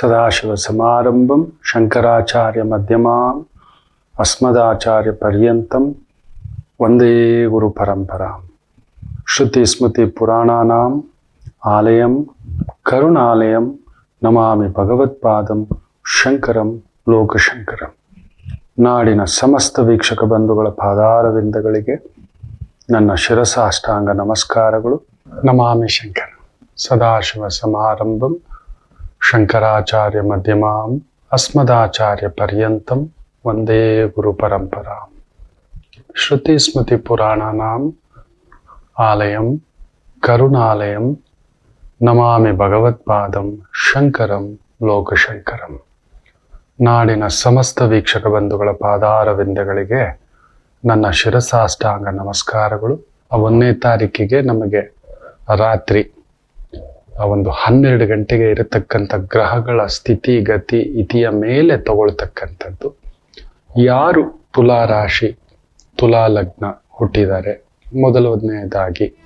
ಸದಾಶಿವ ಸಮಾರಂಭಂ ಶಂಕರಾಚಾರ್ಯ ಮಧ್ಯಮಾಂ ಅಸ್ಮದಾಚಾರ್ಯ ಪರ್ಯಂತಂ ಒಂದೇ ಗುರು ಪರಂಪರಾ ಶ್ರುತಿ ಸ್ಮೃತಿ ಪುರಾಣಾನಾಂ ಆಲಯಂ ಕರುಣಾಲಯಂ ನಮಾಮಿ ಭಗವತ್ಪಾದಂ ಶಂಕರಂ ಲೋಕಶಂಕರಂ ನಾಡಿನ ಸಮಸ್ತ ವೀಕ್ಷಕ ಬಂಧುಗಳ ಪಾದಾರವಿಂದಗಳಿಗೆ ನನ್ನ ಶಿರಸಾಷ್ಟಾಂಗ ನಮಸ್ಕಾರಗಳು. ನಮಾಮಿ ಶಂಕರ. ಸದಾಶಿವ ಸಮಾರಂಭಂ ಶಂಕರಾಚಾರ್ಯ ಮಧ್ಯಮಾಂ, ಅಸ್ಮದಾಚಾರ್ಯ ಪರ್ಯಂತಂ, ವಂದೇ ಗುರು ಪರಂಪರಾ. ಶ್ರುತಿ ಸ್ಮೃತಿ ಪುರಾಣಾನಾಂ, ಆಲಯಂ, ಕರುಣಾಲಯಂ, ನಮಾಮಿ ಭಗವತ್ಪಾದಂ, ಶಂಕರಂ, ಲೋಕಶಂಕರಂ. ನಾಡಿನ ಸಮಸ್ತ ವೀಕ್ಷಕ ಬಂಧುಗಳ ಪಾದಾರವಿಂದಗಳಿಗೆ ನನ್ನ ಶಿರಸಾಷ್ಟಾಂಗ ನಮಸ್ಕಾರಗಳು. ಒಂದನೇ ತಾರೀಕಿಗೆ ನಮಗೆ ರಾತ್ರಿ ಆ ಒಂದು ಹನ್ನೆರಡು ಗಂಟೆಗೆ ಇರತಕ್ಕಂಥ ಗ್ರಹಗಳ ಸ್ಥಿತಿ, ಗತಿ, ಇತಿಯ ಮೇಲೆ ತಗೊಳ್ತಕ್ಕಂಥದ್ದು. ಯಾರು ತುಲಾ ರಾಶಿ ತುಲಾ ಲಗ್ನ ಹುಟ್ಟಿದ್ದಾರೆ? ಮೊದಲನೇದಾಗಿ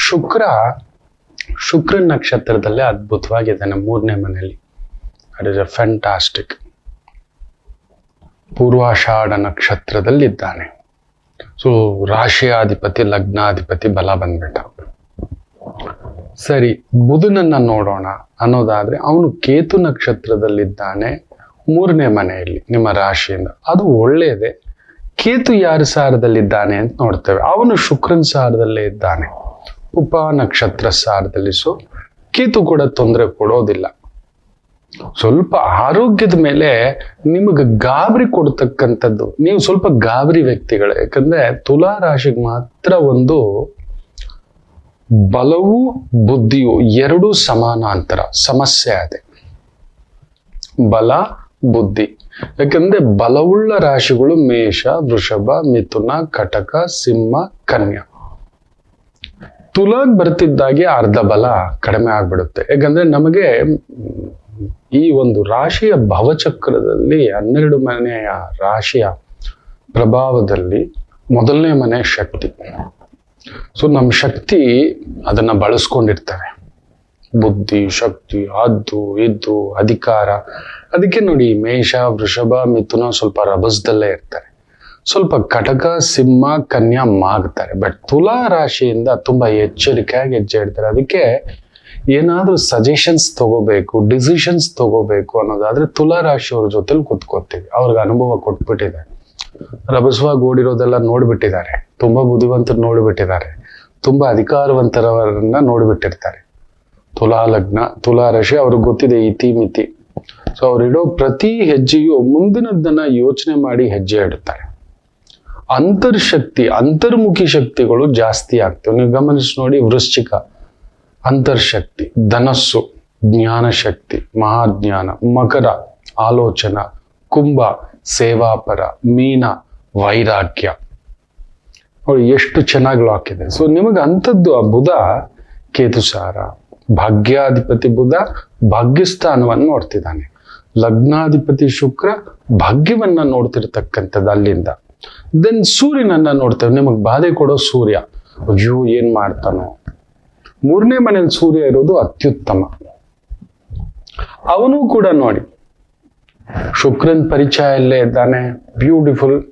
ಶುಕ್ರ ಶುಕ್ರ ನಕ್ಷತ್ರದಲ್ಲೇ ಅದ್ಭುತವಾಗಿದ್ದಾನೆ ಮೂರನೇ ಮನೆಯಲ್ಲಿ. It is a fantastic Purvashadha ನಕ್ಷತ್ರದಲ್ಲಿದ್ದಾನೆ. So ರಾಶಿಯಾಧಿಪತಿ ಲಗ್ನಾಧಿಪತಿ ಬಲ ಬಂದ್ಬಿಟ್ಟ ಸರಿ, ಬುಧನನ್ನ ನೋಡೋಣ ಅನ್ನೋದಾದ್ರೆ ಅವನು ಕೇತು ನಕ್ಷತ್ರದಲ್ಲಿದ್ದಾನೆ ಮೂರನೇ ಮನೆಯಲ್ಲಿ, ನಿಮ್ಮ ರಾಶಿಯಿಂದ. ಅದು ಒಳ್ಳೆಯದೇ. ಕೇತು ಯಾರ ಸಾರದಲ್ಲಿದ್ದಾನೆ ಅಂತ ನೋಡ್ತೇವೆ. ಅವನು ಶುಕ್ರನ್ ಸಾರದಲ್ಲೇ ಇದ್ದಾನೆ. ಉಪ ನಕ್ಷತ್ರ ಸಾರದಲ್ಲಿ. ಸೊ ಕೇತು ಕೂಡ ತೊಂದರೆ ಕೊಡೋದಿಲ್ಲ. ಸ್ವಲ್ಪ ಆರೋಗ್ಯದ ಮೇಲೆ ನಿಮಗೆ ಗಾಬರಿ ಕೊಡ್ತಕ್ಕಂಥದ್ದು. ನೀವು ಸ್ವಲ್ಪ ಗಾಬರಿ ವ್ಯಕ್ತಿಗಳು. ಯಾಕಂದ್ರೆ ತುಲಾ ರಾಶಿಗೆ ಮಾತ್ರ ಒಂದು ಬಲವು, ಬುದ್ಧಿಯು ಎರಡು ಸಮಾನಾಂತರ. ಸಮಸ್ಯೆ ಅದೇ. ಬಲ, ಬುದ್ಧಿ. ಯಾಕಂದ್ರೆ ಬಲವುಳ್ಳ ರಾಶಿಗಳು ಮೇಷ, ವೃಷಭ, ಮಿಥುನ, ಕಟಕ, ಸಿಂಹ, ಕನ್ಯಾ. ತುಲಾಗ್ ಬರ್ತಿದ್ದಾಗೆ ಅರ್ಧ ಬಲ ಕಡಿಮೆ ಆಗ್ಬಿಡುತ್ತೆ. ಯಾಕಂದ್ರೆ ನಮಗೆ ಈ ಒಂದು ರಾಶಿಯ ಭವಚಕ್ರದಲ್ಲಿ ಹನ್ನೆರಡು ಮನೆಯ ರಾಶಿಯ ಪ್ರಭಾವದಲ್ಲಿ ಮೊದಲನೇ ಮನೆ ಶಕ್ತಿ. ಸೊ ನಮ್ಮ ಶಕ್ತಿ ಅದನ್ನ ಬಳಸ್ಕೊಂಡಿರ್ತಾರೆ ಬುದ್ಧಿ, ಶಕ್ತಿ ಹದ್ದು ಇದ್ದು ಅಧಿಕಾರ. ಅದಕ್ಕೆ ನೋಡಿ ಮೇಷ, ವೃಷಭ, ಮಿಥುನ ಸ್ವಲ್ಪ ರಭಸದಲ್ಲೇ ಇರ್ತಾರೆ. ಸ್ವಲ್ಪ ಕಟಕ, ಸಿಂಹ, ಕನ್ಯಾ ಮಾಗ್ತಾರೆ. ಬಟ್ ತುಲಾ ರಾಶಿಯಿಂದ ತುಂಬಾ ಎಚ್ಚರಿಕೆಯಾಗಿ ಹೆಜ್ಜೆ ಇಡ್ತಾರೆ. ಅದಕ್ಕೆ ಏನಾದ್ರೂ ಸಜೆಷನ್ಸ್ ತಗೋಬೇಕು ಡಿಸಿಷನ್ಸ್ ತಗೋಬೇಕು ಅನ್ನೋದಾದ್ರೆ ತುಲಾ ರಾಶಿಯವ್ರ ಜೊತೆಲಿ ಕುತ್ಕೋತೀವಿ. ಅವ್ರಿಗೆ ಅನುಭವ ಕೊಟ್ಬಿಟ್ಟಿದೆ. ರಭಸವಾಗಿ ಓಡಿರೋದೆಲ್ಲ ನೋಡ್ಬಿಟ್ಟಿದ್ದಾರೆ. ತುಂಬಾ ಬುದ್ಧಿವಂತರು ನೋಡ್ಬಿಟ್ಟಿದ್ದಾರೆ. ತುಂಬಾ ಅಧಿಕಾರವಂತರವರನ್ನ ನೋಡ್ಬಿಟ್ಟಿರ್ತಾರೆ. ತುಲಾ ಲಗ್ನ, ತುಲಾ ರಾಶಿ ಅವ್ರಿಗೆ ಗೊತ್ತಿದೆ ಇತಿ. ಮಿತಿ ಸೊ ಅವ್ರಿಡೋ ಪ್ರತಿ ಹೆಜ್ಜೆಯು ಮುಂದಿನದನ್ನ ಯೋಚನೆ ಮಾಡಿ ಹೆಜ್ಜೆ ಇಡುತ್ತಾರೆ ಅಂತರ್ಶಕ್ತಿ, ಅಂತರ್ಮುಖಿ ಶಕ್ತಿಗಳು ಜಾಸ್ತಿ ಆಗ್ತವೆ. ನೀವು ಗಮನಿಸಿ ನೋಡಿ ವೃಶ್ಚಿಕ. ಅಂತರ್ಶಕ್ತಿ, ಧನಸ್ಸು ಜ್ಞಾನ ಶಕ್ತಿ ಮಹಾಜ್ಞಾನ, ಮಕರ, ಆಲೋಚನ, ಕುಂಭ, ಸೇವಾಪರ, ಮೀನ, ವೈರಾಗ್ಯ. ನೋಡಿ, ಎಷ್ಟು ಚೆನ್ನಾಗಿ ಲಾಕ್ ಇದೆ. ಸೊ ನಿಮಗೆ ಅಂಥದ್ದು ಆ ಬುಧ, ಕೇತುಸಾರ, ಭಾಗ್ಯಾಧಿಪತಿ ಬುಧ ಭಾಗ್ಯಸ್ಥಾನವನ್ನು ನೋಡ್ತಿದ್ದಾನೆ. ಲಗ್ನಾಧಿಪತಿ ಶುಕ್ರ ಭಾಗ್ಯವನ್ನ ನೋಡ್ತಿರ್ತಕ್ಕಂಥದ್ದು ಅಲ್ಲಿಂದ. ದೆನ್ ಸೂರ್ಯನನ್ನ ನೋಡ್ತೇವೆ. ನಿಮಗೆ ಬಾಧೆ ಕೊಡೋ ಸೂರ್ಯ, ಅಯ್ಯೋ, ಏನ್ ಮಾಡ್ತಾನೋ? ಮೂರನೇ ಮನೇಲಿ ಸೂರ್ಯ ಇರೋದು ಅತ್ಯುತ್ತಮ. ಅವನು ಕೂಡ ನೋಡಿ. ಶುಕ್ರನ್ ಪರಿಚಯ ಇಲ್ಲೇ ಇದ್ದಾನೆ ಬ್ಯೂಟಿಫುಲ್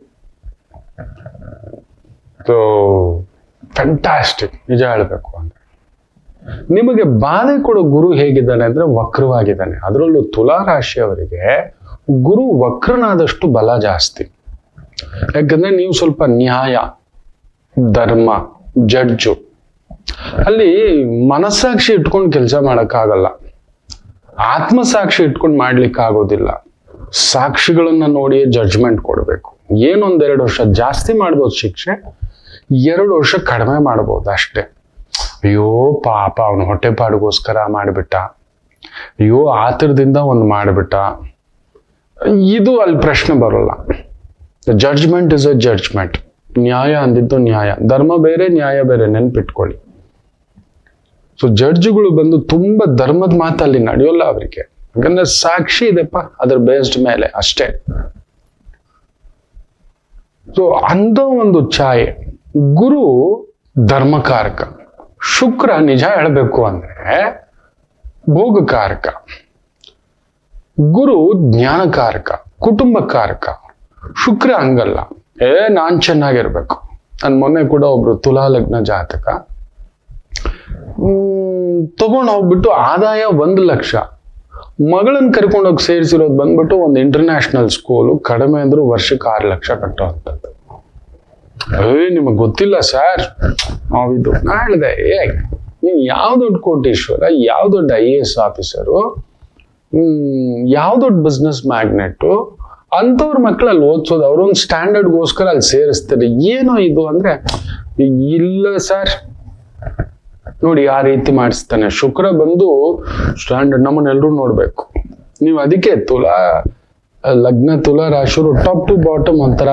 ಫ್ಯಾಂಟಾಸ್ಟಿಕ್ ನಿಜ ಹೇಳಬೇಕು ಅಂದ್ರೆ. ನಿಮಗೆ ಬಾಧೆ ಕೊಡೋ ಗುರು ಹೇಗಿದ್ದಾನೆ ಅಂದ್ರೆ ವಕ್ರವಾಗಿದ್ದಾನೆ. ಅದರಲ್ಲೂ ತುಲಾ ರಾಶಿಯವರಿಗೆ ಗುರು ವಕ್ರನಾದಷ್ಟು ಬಲ ಜಾಸ್ತಿ. ಯಾಕಂದ್ರೆ ನೀವು ಸ್ವಲ್ಪ ನ್ಯಾಯ, ಧರ್ಮ ಜಡ್ಜು ಅಲ್ಲಿ ಮನಸ್ಸಾಕ್ಷಿ ಇಟ್ಕೊಂಡು ಕೆಲಸ ಮಾಡಕ್ಕಾಗಲ್ಲ. ಆತ್ಮಸಾಕ್ಷಿ ಇಟ್ಕೊಂಡು ಮಾಡ್ಲಿಕ್ಕೆ ಆಗೋದಿಲ್ಲ ಸಾಕ್ಷಿಗಳನ್ನ ನೋಡಿಯೇ ಜಡ್ಜ್ಮೆಂಟ್ ಕೊಡಬೇಕು. ಏನೊಂದೆರಡು ವರ್ಷ ಜಾಸ್ತಿ ಮಾಡ್ಬೋದು ಶಿಕ್ಷೆ, ಎರಡು ವರ್ಷ ಕಡಿಮೆ ಮಾಡ್ಬೋದು ಅಷ್ಟೇ. ಅಯ್ಯೋ ಪಾಪ, ಅವನು ಹೊಟ್ಟೆಪಾಡಿಗೋಸ್ಕರ ಮಾಡಿಬಿಟ್ಟ. ಅಯ್ಯೋ ಆತರದಿಂದ ಒಂದು ಮಾಡಿಬಿಟ್ಟ. ಇದು ಅಲ್ಲಿ ಪ್ರಶ್ನೆ ಬರೋಲ್ಲ. ಜಡ್ಜ್ಮೆಂಟ್ ಇಸ್ ಅ ಜಡ್ಜ್ಮೆಂಟ್ ನ್ಯಾಯ ಅಂದಿದ್ದು ನ್ಯಾಯ. ಧರ್ಮ ಬೇರೆ, ನ್ಯಾಯ ಬೇರೆ. ನೆನ್ಪಿಟ್ಕೊಳ್ಳಿ. ಸೊ ಜಡ್ಜ್ಗಳು ಬಂದು ತುಂಬಾ ಧರ್ಮದ ಮಾತಲ್ಲಿ ನಡೆಯೋಲ್ಲ ಅವರಿಗೆ. ಯಾಕಂದ್ರೆ ಸಾಕ್ಷಿ ಇದೆಪ್ಪ, ಅದ್ರ ಬೇಸ್ಡ್ ಮೇಲೆ ಅಷ್ಟೇ. ಸೊ ಅಂದ ಒಂದು ಛಾಯೆ. ಗುರು ಧರ್ಮಕಾರಕ. ಶುಕ್ರ ನಿಜ ಹೇಳಬೇಕು ಅಂದ್ರೆ ಭೋಗಕಾರಕ. ಗುರು ಜ್ಞಾನಕಾರಕ, ಕುಟುಂಬಕಾರಕ. ಶುಕ್ರ ಹಂಗಲ್ಲ. ಏ, ನಾನ್ ಚೆನ್ನಾಗಿರ್ಬೇಕು. ನನ್ ಮೊನ್ನೆ ಕೂಡ ಒಬ್ರು ತುಲಾ ಲಗ್ನ ಜಾತಕ. ತಗೊಂಡು ಹೋಗ್ಬಿಟ್ಟು ಆದಾಯ ಒಂದು ಲಕ್ಷ. ಮಗಳನ್ನ ಕರ್ಕೊಂಡೋಗಿ ಸೇರಿಸಿರೋದು ಬಂದ್ಬಿಟ್ಟು ಒಂದು ಇಂಟರ್ನ್ಯಾಷನಲ್ ಸ್ಕೂಲು ಕಡಿಮೆ ಅಂದ್ರೂ ವರ್ಷಕ್ಕೆ ಆರು ಲಕ್ಷ ಕಟ್ಟುವಂಥದ್ದು ಏ, ನಿಮಗೆ ಗೊತ್ತಿಲ್ಲ ಸರ್ ನಾವಿದು ನಾ ಹೇಳಿದೆ ಏ, ನೀವು ಯಾವ ದೊಡ್ಡ ಕೋಟೇಶ್ವರ, ಯಾವ ದೊಡ್ಡ ಐ ಎ ಎಸ್ ಆಫೀಸರು ಯಾವ ದೊಡ್ಡ ಬಿಸ್ನೆಸ್ ಮ್ಯಾಗ್ನೆಟ್ಟು ಅಂಥವ್ರ ಮಕ್ಕಳಲ್ಲಿ ಓದಿಸೋದು ಅವ್ರೊಂದು ಸ್ಟ್ಯಾಂಡರ್ಡ್ಗೋಸ್ಕರ ಅಲ್ಲಿ ಸೇರಿಸ್ತಾರೆ. ಏನೋ ಇದು ಅಂದ್ರೆ, ಇಲ್ಲ ಸರ್ ನೋಡಿ ಆ ರೀತಿ ಮಾಡಿಸ್ತಾನೆ. ಶುಕ್ರ ಬಂದು ಸ್ಟ್ಯಾಂಡರ್ಡ್ ನಮ್ಮನ್ನೆಲ್ಲರೂ ನೋಡ್ಬೇಕು. ನೀವು ಅದಕ್ಕೆ ತುಲಾ, ಲಗ್ನ ತುಲಾ ರಾಶಿಯವರು ಟಾಪ್ ಟು ಬಾಟಮ್ ಒಂಥರ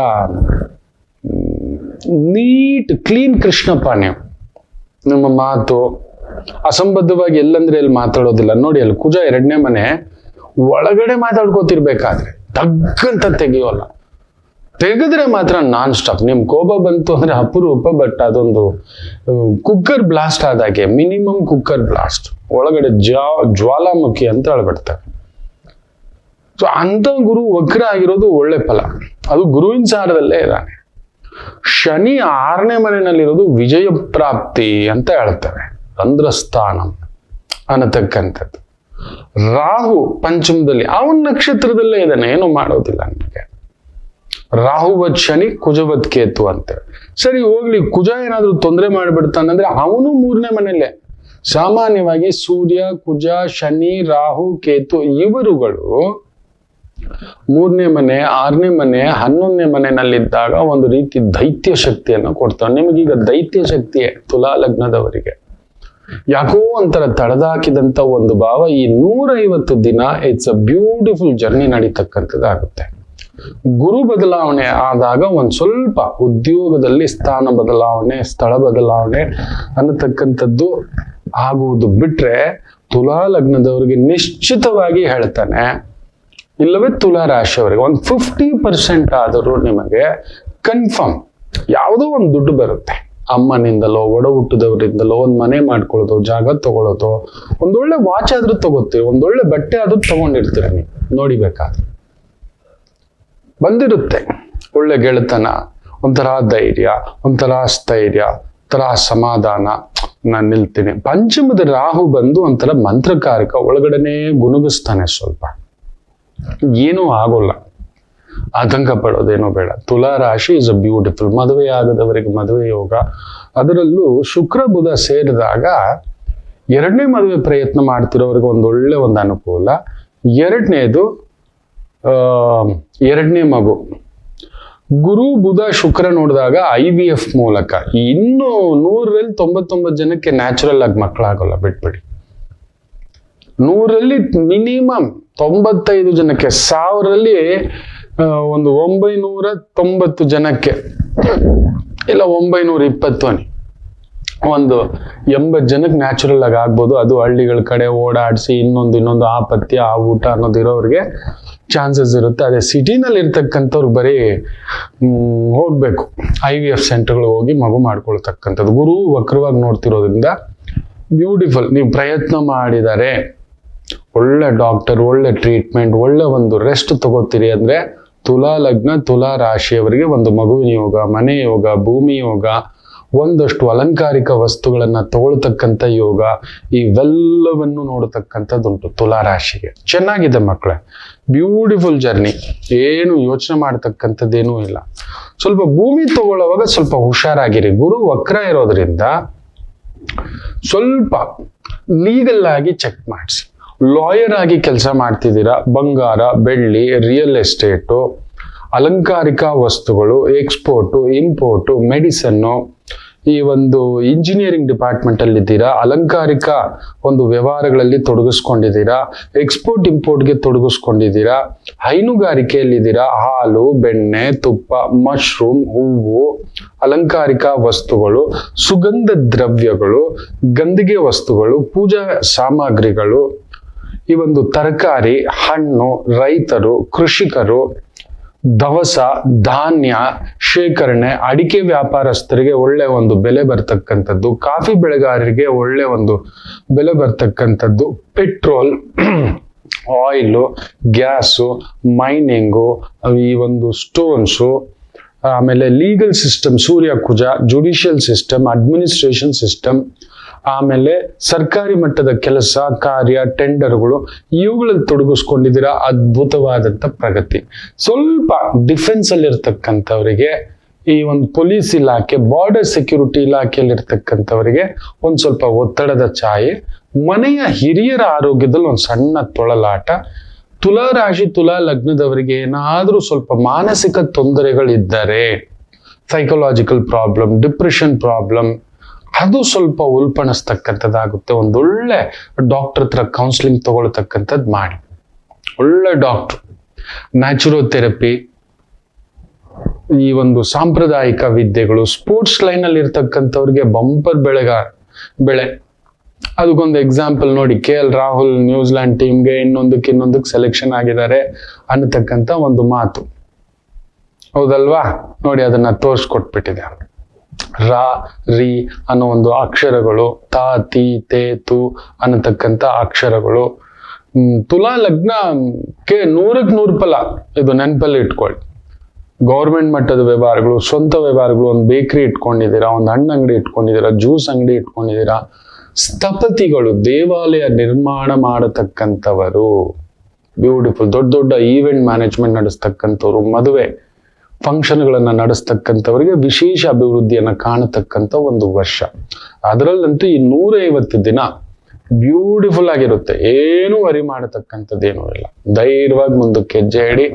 ನೀಟ್ ಕ್ಲೀನ್ ಕೃಷ್ಣಪ್ಪ ನೀವು. ನಿಮ್ಮ ಮಾತು, ಅಸಂಬದ್ಧವಾಗಿ ಎಲ್ಲಂದ್ರೆ ಎಲ್ಲಿ ಮಾತಾಡೋದಿಲ್ಲ. ನೋಡಿ ಅಲ್ಲಿ ಕುಜ ಎರಡನೇ ಮನೆ, ಒಳಗಡೆ ಮಾತಾಡ್ಕೋತಿರ್ಬೇಕಾದ್ರೆ, ತಗ್ಗಂತ ತೆಗಿಯೋಲ್ಲ. ತೆಗೆದ್ರೆ ಮಾತ್ರ ನಾನ್ ಸ್ಟಾಪ್ ನಿಮ್ ಕೋಪ ಬಂತು ಅಂದ್ರೆ ಅಪರೂಪ ಬಟ್ ಅದೊಂದು ಕುಕ್ಕರ್ ಬ್ಲಾಸ್ಟ್ ಆದಾಗೆ ಮಿನಿಮಮ್ ಕುಕ್ಕರ್ ಬ್ಲಾಸ್ಟ್ ಒಳಗಡೆ ಜಾ ಜ್ವಾಲಾಮುಖಿ ಅಂತ ಹೇಳ್ಬಿಡ್ತಾರೆ. ಸೊ ಅಂತ ಗುರು ವಕ್ರ ಆಗಿರೋದು ಒಳ್ಳೆ ಫಲ. ಅದು ಗುರುವಿನ ಸಾರದಲ್ಲೇ ಇದ್ದಾನೆ. ಶನಿ ಆರನೇ ಮನೆಯಲ್ಲಿರೋದು ವಿಜಯ ಪ್ರಾಪ್ತಿ ಅಂತ ಹೇಳ್ತಾರೆ. ರಂಧ್ರಸ್ಥಾನ ಅನ್ನತಕ್ಕಂಥದ್ದು. ರಾಹು ಪಂಚಮದಲ್ಲಿ, ಅವನ ನಕ್ಷತ್ರದಲ್ಲೇ ಇದ್ದಾನೆ, ಏನು ಮಾಡೋದಿಲ್ಲ ನನಗೆ ರಾಹುವತ್ ಶನಿ ಕುಜವದ್ ಕೇತು ಅಂತ. ಸರಿ, ಹೋಗ್ಲಿ, ಕುಜ ಏನಾದ್ರೂ ತೊಂದರೆ ಮಾಡಿಬಿಡ್ತಾನಂದ್ರೆ ಅವನು ಮೂರನೇ ಮನೆಯಲ್ಲೇ. ಸಾಮಾನ್ಯವಾಗಿ ಸೂರ್ಯ, ಕುಜ, ಶನಿ, ರಾಹು, ಕೇತು ಇವರುಗಳು ಮೂರನೇ ಮನೆ, ಆರನೇ ಮನೆ, ಹನ್ನೊಂದನೇ ಮನೆಯಲ್ಲಿದ್ದಾಗ ಒಂದು ರೀತಿ ದೈತ್ಯ ಶಕ್ತಿಯನ್ನು ಕೊಡ್ತಾನೆ. ನಿಮಗೀಗ ದೈತ್ಯ ಶಕ್ತಿಯೇ ತುಲಾ ಲಗ್ನದವರಿಗೆ. ಯಾಕೋ ಒಂಥರ ತಡೆದಾಕಿದಂತ ಒಂದು ಭಾವ ಈ ನೂರೈವತ್ತು ದಿನ ಇಟ್ಸ್ ಅ ಬ್ಯೂಟಿಫುಲ್ ಜರ್ನಿ ನಡೀತಕ್ಕಂಥದ್ದಾಗುತ್ತೆ. ಗುರು ಬದಲಾವಣೆ ಆದಾಗ ಒಂದು ಸ್ವಲ್ಪ ಉದ್ಯೋಗದಲ್ಲಿ ಸ್ಥಾನ ಬದಲಾವಣೆ, ಸ್ಥಳ ಬದಲಾವಣೆ ಅನ್ನತಕ್ಕಂಥದ್ದು ಆಗುವುದು ಬಿಟ್ರೆ ತುಲಾ ಲಗ್ನದವರಿಗೆ ನಿಶ್ಚಿತವಾಗಿ ಹೇಳ್ತಾನೆ, ಇಲ್ಲವೇ ತುಲಾ ರಾಶಿಯವರಿಗೆ ಒಂದು ಫಿಫ್ಟಿ ಪರ್ಸೆಂಟ್ ಆದರೂ ನಿಮಗೆ ಕನ್ಫರ್ಮ್ ಯಾವುದೋ ಒಂದು ದುಡ್ಡು ಬರುತ್ತೆ. ಅಮ್ಮನಿಂದಲೋ, ಒಡ ಹುಟ್ಟಿದವರಿಂದಲೋ, ಒಂದು ಮನೆ ಮಾಡ್ಕೊಳ್ಳೋದು, ಜಾಗ ತಗೊಳ್ಳೋದು, ಒಂದೊಳ್ಳೆ ವಾಚ್ ಆದ್ರೂ ತಗೋತೀವಿ, ಒಂದೊಳ್ಳೆ ಬಟ್ಟೆ ಆದ್ರೂ ತಗೊಂಡಿರ್ತೀರ ನೀವು, ನೋಡಿಬೇಕಾದ್ರೆ. ಬಂದಿರುತ್ತೆ. ಒಳ್ಳೆ ಗೆಳೆತನ, ಒಂಥರ ಧೈರ್ಯ, ಒಂಥರ ಸ್ಥೈರ್ಯ, ಒಂಥರ ಸಮಾಧಾನ. ನಾನು ನಿಲ್ತೀನಿ. ಪಂಚಮದ ರಾಹು ಬಂದು ಒಂಥರ ಮಂತ್ರಕಾರಕ, ಒಳಗಡೆನೆ ಗುಣಗಿಸ್ತಾನೆ ಸ್ವಲ್ಪ. ಏನೂ ಆಗೋಲ್ಲ. ಆತಂಕ ಪಡೋದೇನೋ ಬೇಡ. ತುಲಾ ರಾಶಿ ಇಸ್ ಅ ಬ್ಯೂಟಿಫುಲ್ ಮದುವೆ ಆಗದವರಿಗೆ ಮದುವೆ ಯೋಗ. ಅದರಲ್ಲೂ ಶುಕ್ರ, ಬುಧ ಸೇರಿದಾಗ ಎರಡನೇ ಮದುವೆ ಪ್ರಯತ್ನ ಮಾಡ್ತಿರೋರಿಗೆ ಒಂದು ಒಳ್ಳೆ ಒಂದು ಅನುಕೂಲ. ಎರಡನೇದು ಎರಡನೇ ಮಗು. ಗುರು ಬುಧ ಶುಕ್ರ ನೋಡಿದಾಗ ಐ ವಿ ಎಫ್ ಮೂಲಕ ಇನ್ನು ನೂರರಲ್ಲಿ ತೊಂಬತ್ತೊಂಬತ್ತು ಜನಕ್ಕೆ ನ್ಯಾಚುರಲ್ ಆಗಿ ಮಕ್ಕಳಾಗಲ್ಲ, ಬಿಟ್ಬಿಡಿ. ನೂರಲ್ಲಿ ಮಿನಿಮಮ್ ತೊಂಬತ್ತೈದು ಜನಕ್ಕೆ ಸಾವಿರಲ್ಲಿ ಒಂದು ಒಂಬೈನೂರ ತೊಂಬತ್ತು ಜನಕ್ಕೆ. ಇಲ್ಲ, ಒಂಬೈನೂರ ಇಪ್ಪತ್ತು ಅನಿ. ಒಂದು ಎಂಬತ್ತು ಜನಕ್ಕೆ ನ್ಯಾಚುರಲ್ ಆಗಿ ಆಗ್ಬೋದು. ಅದು ಹಳ್ಳಿಗಳ ಕಡೆ ಓಡಾಡಿಸಿ ಇನ್ನೊಂದು ಇನ್ನೊಂದು ಆ ಪಥ್ಯ ಆ ಊಟ ಅನ್ನೋದು ಇರೋರಿಗೆ ಚಾನ್ಸಸ್ ಇರುತ್ತೆ. ಅದೇ ಸಿಟಿನಲ್ಲಿ ಇರ್ತಕ್ಕಂಥವ್ರು ಬರೀ ಹೋಗಬೇಕು. ಐ ವಿ ಎಫ್ ಸೆಂಟರ್ಗಳಿಗೆ ಹೋಗಿ ಮಗು ಮಾಡ್ಕೊಳ್ತಕ್ಕಂಥದ್ದು. ಗುರು ವಕ್ರವಾಗಿ ನೋಡ್ತಿರೋದ್ರಿಂದ ಬ್ಯೂಟಿಫುಲ್ ನೀವು ಪ್ರಯತ್ನ ಮಾಡಿದರೆ ಒಳ್ಳೆ ಡಾಕ್ಟರ್ ಒಳ್ಳೆ ಟ್ರೀಟ್ಮೆಂಟ್ ಒಳ್ಳೆ ಒಂದು ರೆಸ್ಟ್ ತಗೋತೀರಿ ಅಂದ್ರೆ ತುಲಾ ಲಗ್ನ ತುಲಾ ರಾಶಿಯವರಿಗೆ ಒಂದು ಮಗುವಿನ ಯೋಗ, ಮನೆ ಯೋಗ, ಭೂಮಿ ಯೋಗ ಒಂದಷ್ಟು ಅಲಂಕಾರಿಕ ವಸ್ತುಗಳನ್ನ ತಗೊಳ್ತಕ್ಕಂಥ ಯೋಗ ಇವೆಲ್ಲವನ್ನು ನೋಡತಕ್ಕಂಥದ್ದುಂಟು ತುಲಾರಾಶಿಗೆ ಚೆನ್ನಾಗಿದೆ ಮಕ್ಕಳೇ ಬ್ಯೂಟಿಫುಲ್ ಜರ್ನಿ ಏನು ಯೋಚನೆ ಮಾಡ್ತಕ್ಕಂಥದ್ದೇನೂ ಇಲ್ಲ. ಸ್ವಲ್ಪ ಭೂಮಿ ತಗೊಳ್ಳುವಾಗ ಸ್ವಲ್ಪ ಹುಷಾರಾಗಿರಿ. ಗುರು ವಕ್ರ ಇರೋದ್ರಿಂದ ಸ್ವಲ್ಪ ಲೀಗಲ್ ಚೆಕ್ ಮಾಡಿಸಿ. ಲಾಯರ್ ಆಗಿ ಕೆಲಸ ಮಾಡ್ತಿದ್ದೀರಾ? ಬಂಗಾರ, ಬೆಳ್ಳಿ ರಿಯಲ್ ಎಸ್ಟೇಟು ಅಲಂಕಾರಿಕ ವಸ್ತುಗಳು ಎಕ್ಸ್ಪೋರ್ಟು ಇಂಪೋರ್ಟು ಮೆಡಿಸನ್ನು ಈ ಒಂದು ಇಂಜಿನಿಯರಿಂಗ್ ಡಿಪಾರ್ಟ್ಮೆಂಟ್ ಅಲ್ಲಿ ಇದ್ದೀರಾ, ಅಲಂಕಾರಿಕ ಒಂದು ವ್ಯವಹಾರಗಳಲ್ಲಿ ತೊಡಗಿಸ್ಕೊಂಡಿದ್ದೀರಾ ಎಕ್ಸ್ಪೋರ್ಟ್ ಇಂಪೋರ್ಟ್ಗೆ ತೊಡಗಿಸ್ಕೊಂಡಿದ್ದೀರಾ ಹೈನುಗಾರಿಕೆಯಲ್ಲಿದ್ದೀರಾ ಹಾಲು, ಬೆಣ್ಣೆ, ತುಪ್ಪ ಮಶ್ರೂಮ್ ಹೂವು, ಅಲಂಕಾರಿಕ ವಸ್ತುಗಳು, ಸುಗಂಧ ದ್ರವ್ಯಗಳು, ಗಂದಿಗೆ ವಸ್ತುಗಳು, ಪೂಜಾ ಸಾಮಗ್ರಿಗಳು, ಈ ಒಂದು ತರಕಾರಿ, ಹಣ್ಣು, ರೈತರು, ಕೃಷಿಕರು ದವಸ, ಧಾನ್ಯ, ಶೇಖರಣೆ, ಅಡಿಕೆ ವ್ಯಾಪಾರಸ್ಥರಿಗೆ ಒಳ್ಳೆ ಒಂದು ಬೆಲೆ ಬರ್ತಕ್ಕಂಥದ್ದು, ಕಾಫಿ ಬೆಳೆಗಾರರಿಗೆ ಒಳ್ಳೆ ಒಂದು ಬೆಲೆ ಬರ್ತಕ್ಕಂಥದ್ದು, ಪೆಟ್ರೋಲ್, ಆಯಿಲು, ಗ್ಯಾಸು, ಮೈನಿಂಗು, ಈ ಒಂದು ಸ್ಟೋನ್ಸು, ಆಮೇಲೆ ಲೀಗಲ್ ಸಿಸ್ಟಮ್ ಸೂರ್ಯ ಕುಜ ಜುಡಿಷಿಯಲ್ ಸಿಸ್ಟಮ್, ಅಡ್ಮಿನಿಸ್ಟ್ರೇಷನ್ ಸಿಸ್ಟಮ್ ಆಮೇಲೆ ಸರ್ಕಾರಿ ಮಟ್ಟದ ಕೆಲಸ, ಕಾರ್ಯ ಟೆಂಡರ್ಗಳು ಇವುಗಳಲ್ಲಿ ತೊಡಗಿಸ್ಕೊಂಡಿದ್ದೀರಾ ಅದ್ಭುತವಾದಂಥ ಪ್ರಗತಿ. ಸ್ವಲ್ಪ ಡಿಫೆನ್ಸ್ ಅಲ್ಲಿ ಇರ್ತಕ್ಕಂಥವರಿಗೆ ಈ ಒಂದು ಪೊಲೀಸ್ ಇಲಾಖೆ ಬಾರ್ಡರ್ ಸೆಕ್ಯೂರಿಟಿ ಇಲಾಖೆಯಲ್ಲಿ ಇರ್ತಕ್ಕಂಥವರಿಗೆ ಒಂದು ಸ್ವಲ್ಪ ಒತ್ತಡದ ಛಾಯೆ, ಮನೆಯ ಹಿರಿಯರ ಆರೋಗ್ಯದಲ್ಲಿ ಒಂದು ಸಣ್ಣ ತೊಳಲಾಟ ತುಲಾ ರಾಶಿ ತುಲಾ ಲಗ್ನದವರಿಗೆ ಏನಾದರೂ ಸ್ವಲ್ಪ ಮಾನಸಿಕ ತೊಂದರೆಗಳಿದ್ದರೆ ಸೈಕಲಾಜಿಕಲ್ ಪ್ರಾಬ್ಲಮ್ ಡಿಪ್ರೆಷನ್ ಪ್ರಾಬ್ಲಮ್ ಅದು ಸ್ವಲ್ಪ ಉಲ್ಪಣಿಸ್ತಕ್ಕಂಥದ್ದಾಗುತ್ತೆ. ಒಂದೊಳ್ಳೆ ಡಾಕ್ಟರ್ ಹತ್ರ ಕೌನ್ಸಿಲಿಂಗ್ ತಗೊಳ್ತಕ್ಕಂಥದ್ದು ಮಾಡಿ. ಒಳ್ಳೆ ಡಾಕ್ಟ್ರು ನ್ಯಾಚುರೋಥೆರಪಿ ಈ ಒಂದು ಸಾಂಪ್ರದಾಯಿಕ ವಿದ್ಯೆಗಳು ಸ್ಪೋರ್ಟ್ಸ್ ಲೈನಲ್ಲಿ ಇರ್ತಕ್ಕಂಥವ್ರಿಗೆ ಬಂಪರ್ ಬೆಳೆಗಾರ, ಬೆಳೆ. ಅದಕ್ಕೊಂದು ಎಕ್ಸಾಂಪಲ್ ನೋಡಿ, ಕೆ ಎಲ್ ರಾಹುಲ್ ನ್ಯೂಜಿಲ್ಯಾಂಡ್ ಟೀಮ್ಗೆ ಇನ್ನೊಂದಕ್ಕೆ ಇನ್ನೊಂದಕ್ಕೆ ಸೆಲೆಕ್ಷನ್ ಆಗಿದ್ದಾರೆ ಅನ್ನತಕ್ಕಂಥ ಒಂದು ಮಾತು. ಹೌದಲ್ವಾ? ನೋಡಿ ಅದನ್ನ ತೋರಿಸ್ಕೊಟ್ಬಿಟ್ಟಿದೆ ರಾ, ರಿ ಅನ್ನೋ ಒಂದು ಅಕ್ಷರಗಳು ತ, ತಿ, ತೇ, ತು ಅನ್ನತಕ್ಕಂಥ ಅಕ್ಷರಗಳು. ತುಲಾ ಲಗ್ನಕ್ಕೆ ನೂರಕ್ಕೆ ನೂರು ಫಲ ಇದು ನೆನಪಲ್ಲಿ ಇಟ್ಕೊಳ್ಳಿ ಗೌರ್ಮೆಂಟ್ ಮಟ್ಟದ ವ್ಯವಹಾರಗಳು, ಸ್ವಂತ ವ್ಯವಹಾರಗಳು ಒಂದು ಬೇಕರಿ ಇಟ್ಕೊಂಡಿದ್ದೀರಾ, ಒಂದು ಹಣ್ಣು ಅಂಗಡಿ ಇಟ್ಕೊಂಡಿದ್ದೀರಾ, ಜ್ಯೂಸ್ ಅಂಗಡಿ ಇಟ್ಕೊಂಡಿದ್ದೀರಾ, ಸ್ಥಪತಿಗಳು ದೇವಾಲಯ ನಿರ್ಮಾಣ ಮಾಡತಕ್ಕಂಥವರು, ಬ್ಯೂಟಿಫುಲ್ ದೊಡ್ಡ ದೊಡ್ಡ ಈವೆಂಟ್ ಮ್ಯಾನೇಜ್ಮೆಂಟ್ ನಡೆಸ್ತಕ್ಕಂಥವ್ರು ಮದುವೆ. ಫಂಕ್ಷನ್ಗಳನ್ನ ನಡೆಸ್ತಕ್ಕಂಥವರಿಗೆ ವಿಶೇಷ ಅಭಿವೃದ್ಧಿಯನ್ನು ಕಾಣತಕ್ಕಂಥ ಒಂದು ವರ್ಷ. ಅದರಲ್ಲಂತೂ ಈ ನೂರೈವತ್ತು ದಿನ ಬ್ಯೂಟಿಫುಲ್ ಆಗಿರುತ್ತೆ. ಏನು ವರಿ ಮಾಡತಕ್ಕಂಥದ್ದೇನೂ ಇಲ್ಲ. ಧೈರ್ಯವಾಗಿ ಮುಂದಕ್ಕೆ ಹೆಜ್ಜೆ ಇಡಿ,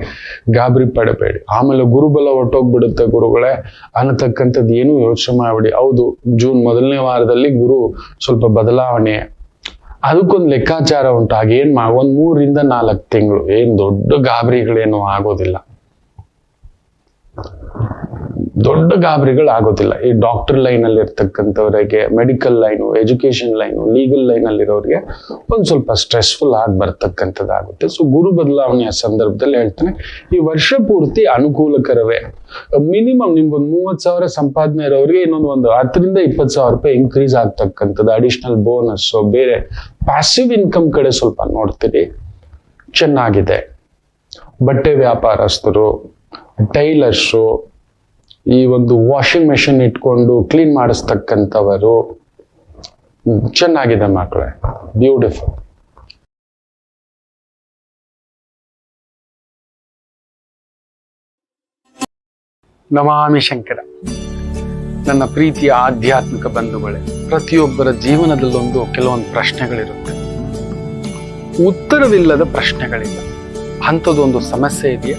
ಗಾಬರಿ ಪಡಬೇಡಿ. ಆಮೇಲೆ ಗುರುಬಲ ಹೊಟ್ಟೋಗ್ಬಿಡುತ್ತೆ ಗುರುಗಳೇ. ಅನ್ನತಕ್ಕಂಥದ್ದು ಏನು ಯೋಚನೆ ಮಾಡಬೇಡಿ. ಹೌದು, ಜೂನ್ ಮೊದಲನೇ ವಾರದಲ್ಲಿ ಗುರು ಸ್ವಲ್ಪ ಬದಲಾವಣೆ. ಅದಕ್ಕೊಂದು ಲೆಕ್ಕಾಚಾರ ಉಂಟು. ಹಾಗೇನು ಮಾ, ಒಂದು ಮೂರರಿಂದ ನಾಲ್ಕು ತಿಂಗಳು. ಏನು ದೊಡ್ಡ ಗಾಬರಿಗಳೇನು ಆಗೋದಿಲ್ಲ. ದೊಡ್ಡ ಗಾಬರಿಗಳು ಆಗೋದಿಲ್ಲ ಈ ಡಾಕ್ಟರ್ ಲೈನ್ ಅಲ್ಲಿ ಇರ್ತಕ್ಕಂಥವರಿಗೆ medical line education line legal line ಅಲ್ಲಿರೋರಿಗೆ ಒಂದು ಸ್ವಲ್ಪ ಸ್ಟ್ರೆಸ್ಫುಲ್ ಆಗಿ ಬರ್ತಕ್ಕಂಥದ್ದಾಗುತ್ತೆ. ಸೊ ಗುರು ಬದಲಾವಣೆಯ ಸಂದರ್ಭದಲ್ಲಿ ಹೇಳ್ತಾನೆ, ಈ ವರ್ಷ ಪೂರ್ತಿ ಅನುಕೂಲಕರವೇ. ಮಿನಿಮಮ್ ನಿಮ್ಗೊಂದು ಮೂವತ್ತು ಸಾವಿರ ಸಂಪಾದನೆ ಇರೋರಿಗೆ ಇನ್ನೊಂದು ಒಂದು ಹತ್ತರಿಂದ ಇಪ್ಪತ್ತು ಸಾವಿರ ರೂಪಾಯಿ ಇನ್ಕ್ರೀಸ್ ಆಗ್ತಕ್ಕಂಥದ್ದು. ಅಡಿಷನಲ್ ಬೋನಸ್ ಬೇರೆ ಪ್ಯಾಸಿವ್ ಇನ್ಕಮ್ ಕಡೆ ಸ್ವಲ್ಪ ನೋಡ್ತೀರಿ, ಚೆನ್ನಾಗಿದೆ. ಬಟ್ಟೆ ವ್ಯಾಪಾರಸ್ಥರು ಟೈಲರ್ಸು ಈ ಒಂದು ವಾಷಿಂಗ್ ಮೆಷಿನ್ ಇಟ್ಕೊಂಡು ಕ್ಲೀನ್ ಮಾಡಿಸ್ತಕ್ಕಂಥವರು ಚೆನ್ನಾಗಿದೆ ಮಕ್ಕಳೇ ಬ್ಯೂಟಿಫುಲ್ ನಮಾಮಿ ಶಂಕರ. ನನ್ನ ಪ್ರೀತಿಯ ಆಧ್ಯಾತ್ಮಿಕ ಬಂಧುಗಳೇ, ಪ್ರತಿಯೊಬ್ಬರ ಜೀವನದಲ್ಲೊಂದು ಕೆಲವೊಂದು ಪ್ರಶ್ನೆಗಳಿರುತ್ತೆ. ಉತ್ತರವಿಲ್ಲದ ಪ್ರಶ್ನೆಗಳಿಲ್ಲ. ಅಂಥದ್ದೊಂದು ಸಮಸ್ಯೆ ಇದೆಯಾ?